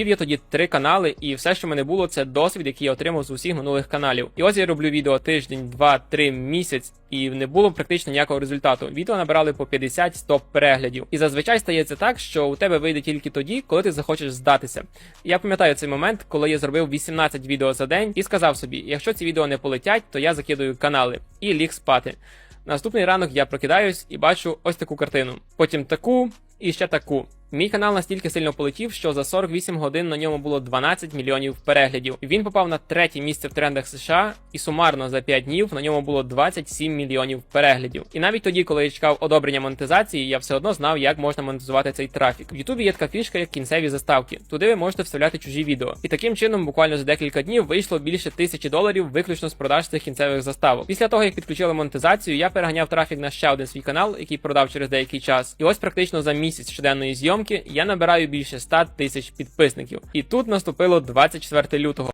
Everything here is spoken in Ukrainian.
Я тоді три канали, і все, що в мене було, це досвід, який я отримав з усіх минулих каналів. І ось я роблю відео тиждень, два, три місяць, і не було практично ніякого результату. Відео набирали по 50-100 переглядів. І зазвичай стається так, що у тебе вийде тільки тоді, коли ти захочеш здатися. Я пам'ятаю цей момент, коли я зробив 18 відео за день і сказав собі: якщо ці відео не полетять, то я закидую канали і ліг спати. Наступний ранок я прокидаюсь і бачу ось таку картину. Потім таку і ще таку. Мій канал настільки сильно полетів, що за 48 годин на ньому було 12 мільйонів переглядів. Він попав на третє місце в трендах США, і сумарно за 5 днів на ньому було 27 мільйонів переглядів. І навіть тоді, коли я чекав одобрення монетизації, я все одно знав, як можна монетизувати цей трафік. В Ютубі є така фішка, як кінцеві заставки. Туди ви можете вставляти чужі відео. І таким чином, буквально за декілька днів вийшло більше тисячі доларів виключно з продаж цих кінцевих заставок. Після того, як підключили монетизацію, я переганяв трафік на ще один свій канал, який продав через деякий час. І ось практично за місяць щоденної зйомки я набираю більше 100 тисяч підписників. І тут наступило 24 лютого.